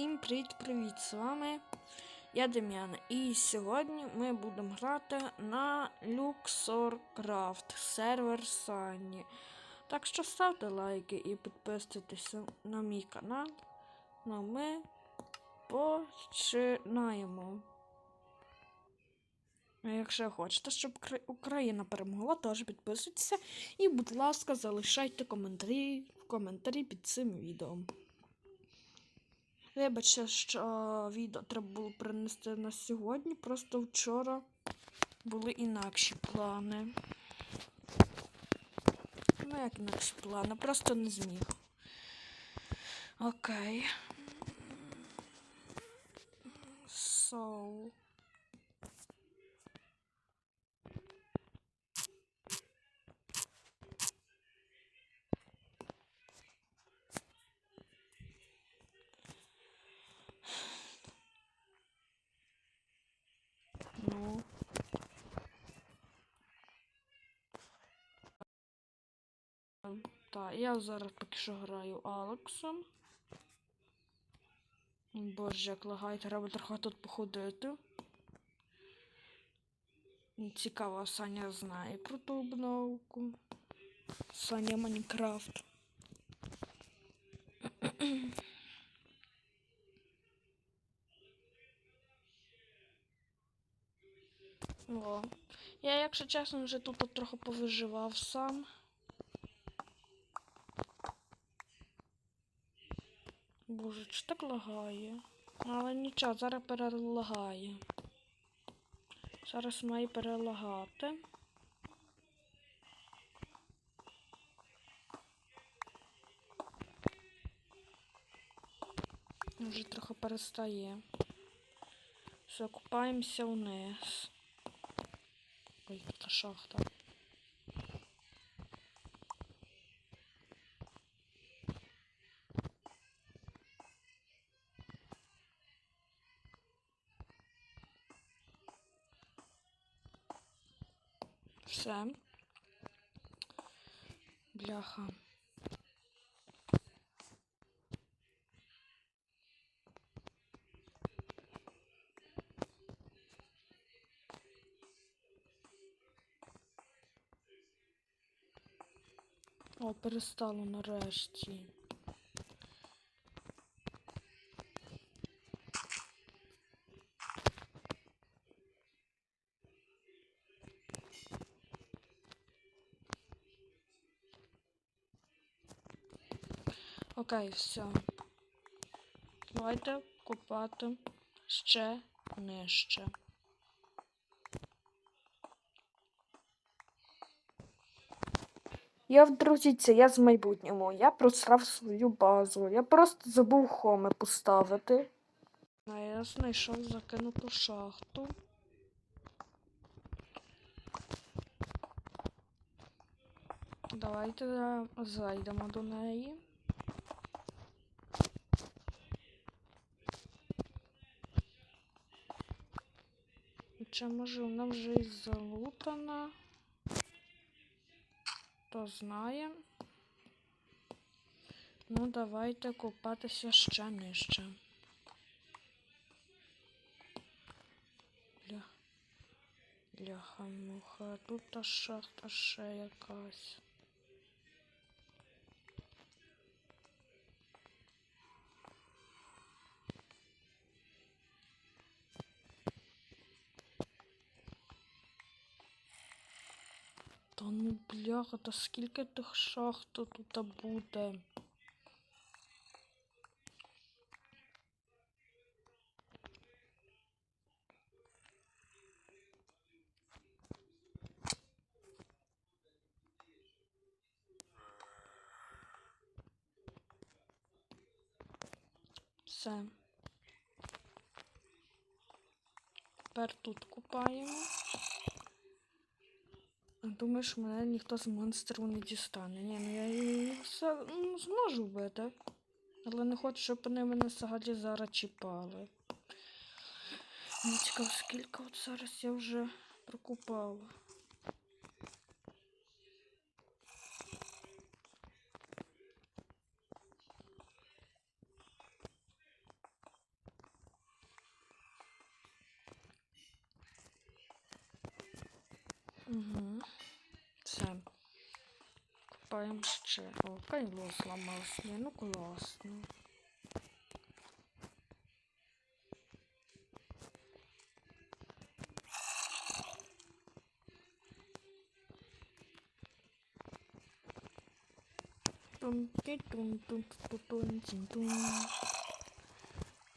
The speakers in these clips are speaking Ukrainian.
Всім привіт-привіт! З вами я Дем'ян. І сьогодні ми будемо грати на LuxorCraft сервер Сані. Так що ставте лайки і підписуйтеся на мій канал. Ну ми починаємо. А якщо хочете, щоб Україна перемогла, теж підписуйтеся. І, будь ласка, залишайте коментарі коментарі під цим відео. Вибачте, що відео треба було принести на сьогодні, просто вчора були інакші плани. Ну, як інакші плани, просто не зміг. Окей. So. Ну. Так, я зараз поки що граю Алексом. Боже, як лагає, треба трохи тут походити. Цікаво, Саня знає про ту обновку. Саня Майнкрафт. О. Я, якщо чесно, вже тут трохи повиживав сам. Боже, так лагає? Але нічого, зараз перелагає. Зараз має перелагати. Вже трохи перестає. Все, купаємося вниз. Ой, тут шахта. Все. Бляха. О, перестало нарешті. Окей, все. Давайте копати ще нижче. Я друзі, це я з майбутнього. Я просрав свою базу. Я просто забув хоми поставити. А я знайшов закинуту шахту. Давайте е, зайдемо до неї. Чи може вона вже і залутана? Хто знає? Ну, давайте купатися ще нижче. Бля. Бляха муха, тут та шахта ще якась. Та ну бляха, та скільки тих шахт тут буде? Все. Тепер тут купаємо. Думаєш, мене ніхто з монстрів не дістане. Ні, ну я все ну, зможу вбити. Але не хочу, щоб вони мене взагалі зараз чіпали. Мені цікаво, скільки от зараз я вже прокупала. Mm-hmm. Все. Купаємо ще. О, кайло зламалось. Ні, ну класно.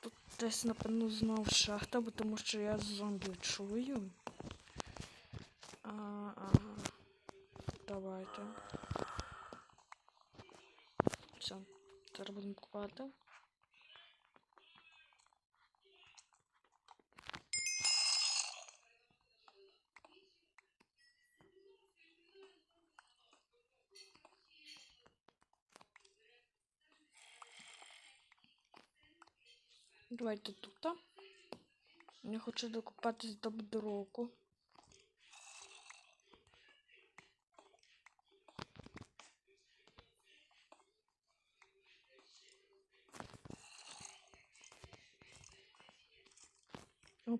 Тут десь, напевно, знов шахта, тому що я зомбі чую. А, ага. Давайте. Все. Зараз будемо купати. Давайте тут. Я хочу докупатись до бедроку.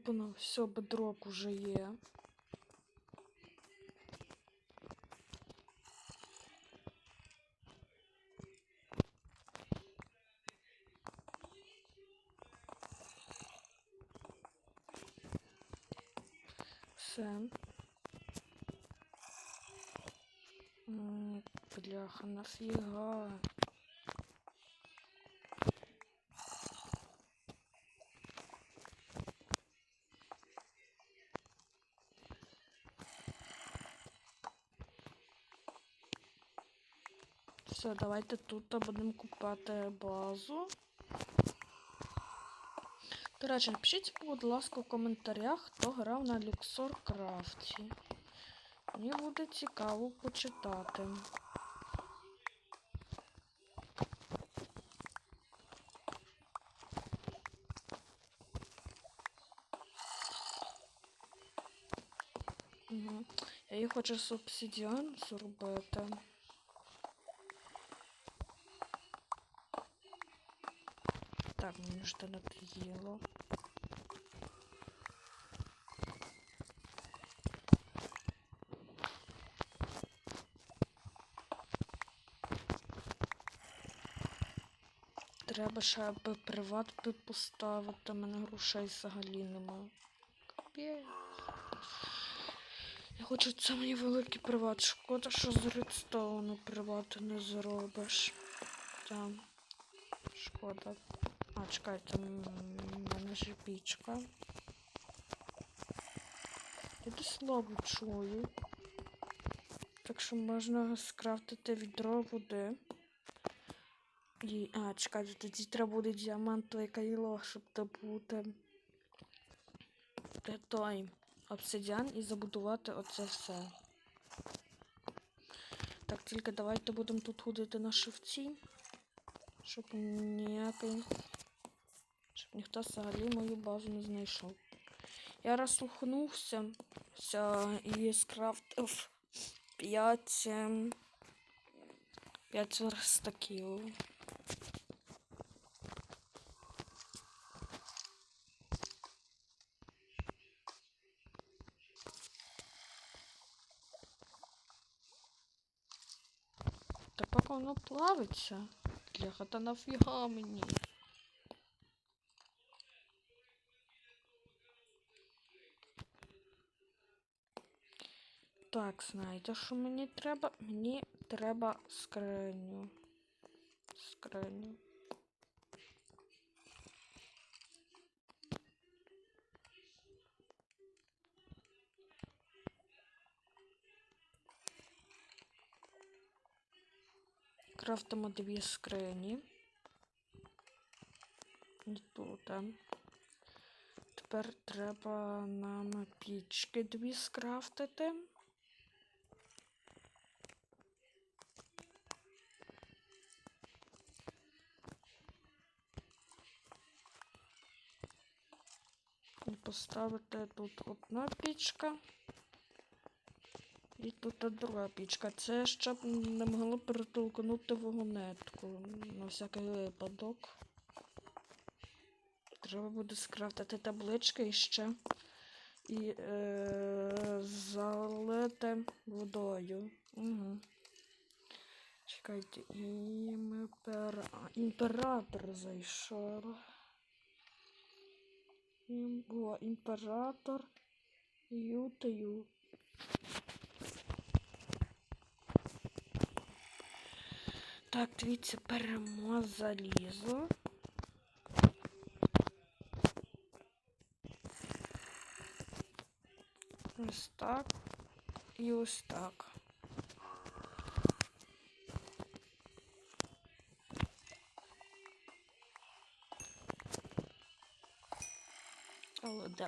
Опана, все, бедрок уже є. Все. Бляха, нафіга. Все, давайте тут будемо купати базу. До речі, напишіть, будь ласка, в коментарях, хто грав на Luxor Крафті. Мені буде цікаво почитати. Угу. Я її хочу з обсидіан зробити. Так, мені ж то надоело. Треба ще аби приват поставити, мене грошей взагалі немає. Я хочу це мені великий приват. Шкода, що з редстоуну приват не зробиш. Там. Шкода. А, чекайте, м, мене ж пічка. Я десь лаву чую. Так що можна скрафтити відро води. І... А, чекайте, тоді треба буде діамантове кайло, щоб добути Те той обсидіан і забудувати оце все. Так, тільки давайте будемо тут ходити на шивці. Щоб ніякий. Ніхто взагалі мою базу не знайшов. Я розслухнувся і скрафтив 5 5 верстаків. Та поки воно плавиться. Бляха, та нафіга мені. Так, знаєте, що мені треба? Мені треба скриню. Скриню. Крафтимо дві скрині. І тут. Тепер треба нам пічки дві скрафтити. Поставити тут одна пічка. І тут друга пічка. Це щоб не могло перетолкнути вагонетку. На всякий випадок. Треба буде скрафтити таблички і ще і е, залите водою. Угу. Чекайте, імпера... імператор зайшов. Ім... О, імператор Ютаю. Так, дивіться, беремо залізо. Ось так. І ось так.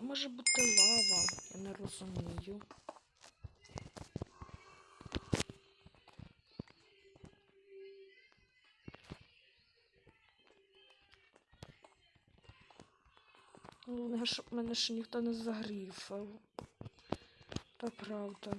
Може бути лава? Я не розумію. Головне, щоб мене ще ніхто не загріфав. Та правда.